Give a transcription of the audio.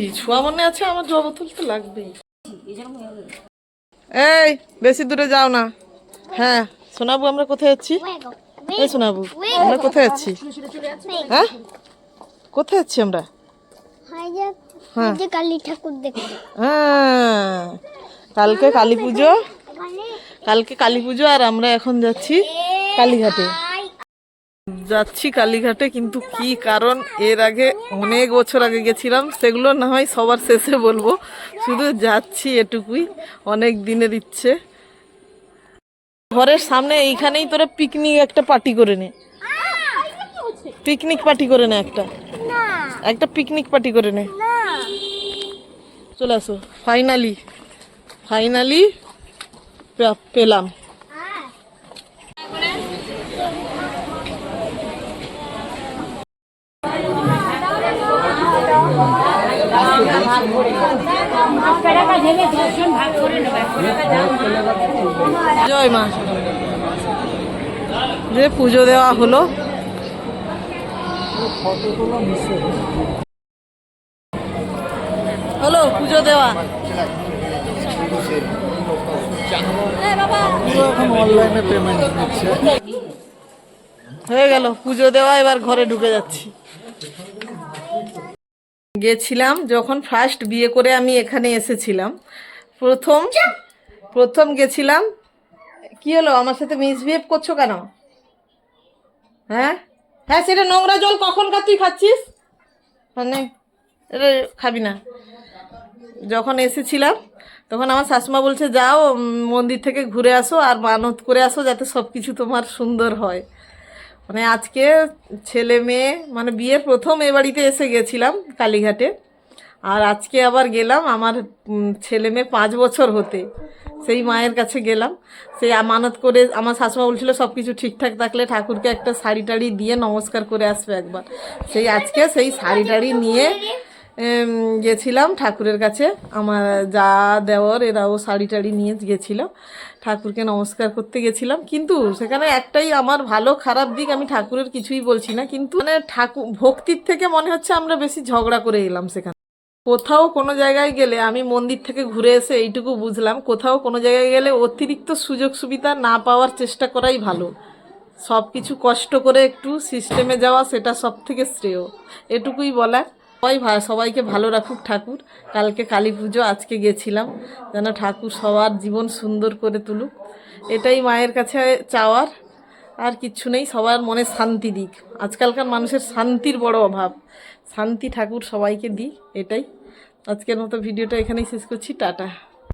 বলছি ছোঁয়া মনে আছে? আমার জবা বোতল তো লাগবেই। এই বেশি দূরে যাও না। হ্যাঁ। সোনাবু আমরা কোথায় যাচ্ছি এই সোনাবু আমরা কোথায় যাচ্ছি হ্যাঁ? কোথায় যাচ্ছি আমরা? হ্যাঁ। কালী ঠাকুর দেখতে হ্যাঁ। কালকে কালী পুজো। কালকে কালী পুজো আর আমরা এখন যাচ্ছি কালীঘাটে। যাচ্ছি কালীঘাটে, কিন্তু কি কারণ? এর আগে অনেক বছর আগে গেছিলাম, সেগুলো না হয় সবার শেষে বলব। শুধু যাচ্ছি এটুকুই, অনেক দিনের ইচ্ছে। ঘরের সামনে এইখানেই তোরা পিকনিক একটা পার্টি করে নে। পিকনিক পার্টি করে নে একটা। একটা পিকনিক পার্টি করে নে। চলে আসো। ফাইনালি ফাইনালি পেলাম। জয় মা। যে পুজো দেওয়া হলো। হলো পুজো দেওয়া। হয়ে গেল, পুজো দেওয়া, এবার ঘরে ঢুকে যাচ্ছি। গেছিলাম যখন ফার্স্ট বিয়ে করে আমি এখানে এসেছিলাম। প্রথম প্রথম গেছিলাম, কি হলো? আমার সাথে মিসবিহেভ করছ কেন? হ্যাঁ? হ্যাঁ সেটা নোংরা জল কখনকার তুই খাচ্ছিস? মানে এটা খাবি না। যখন এসেছিলাম, তখন আমার শাশুমা বলছে, যাও মন্দির থেকে ঘুরে আসো আর মানত করে আসো যাতে সব কিছু তোমার সুন্দর হয়। মানে আজকে ছেলে মেয়ে মানে বিয়ের প্রথম এ বাড়িতে এসে গেছিলাম কালীঘাটে। আর আজকে আবার গেলাম আমার ছেলে মেয়ে পাঁচ বছর হতে। সেই মায়ের কাছে গেলাম। সেই আমানত করে, আমার শাশুমা বলছিল সব কিছু ঠিকঠাক থাকলে ঠাকুরকে একটা শাড়ি টাড়ি দিয়ে নমস্কার করে আসবে একবার। সেই আজকে সেই শাড়ি টাড়ি নিয়ে গেছিলাম ঠাকুরের কাছে। আমার যা দেওয়ার এরাও শাড়ি টাড়ি নিয়ে গেছিল। ঠাকুরকে নমস্কার করতে গেছিলাম। কিন্তু সেখানে একটাই আমার ভালো খারাপ দিক, আমি ঠাকুরের কিছুই বলছি না। কিন্তু মানে ঠাকুর, ভক্তির থেকে মনে হচ্ছে আমরা বেশি ঝগড়া করে এলাম সেখানে। কোথাও কোনো জায়গায় গেলে, আমি মন্দির থেকে ঘুরে এসে এইটুকু বুঝলাম, কোথাও কোনো জায়গায় গেলে অতিরিক্ত সুযোগ সুবিধা না পাওয়ার চেষ্টা করাই ভালো। সব কিছু কষ্ট করে একটু সিস্টেমে যাওয়া, সেটা সব থেকে শ্রেয়। এটুকুই বলার। সবাই সবাইকে ভালো রাখুক ঠাকুর। কালকে কালী পুজো, আজকে গেছিলাম। যেন ঠাকুর সবার জীবন সুন্দর করে তুলুক। এটাই মায়ের কাছে চাওয়ার। আর কিচ্ছু নেই, সবার মনে শান্তি দিক। আজকালকার মানুষের শান্তির বড় অভাব। শান্তি ঠাকুর সবাইকে দিক, এটাই। আজকের মতো ভিডিওটা এখানেই শেষ করছি। টাটা।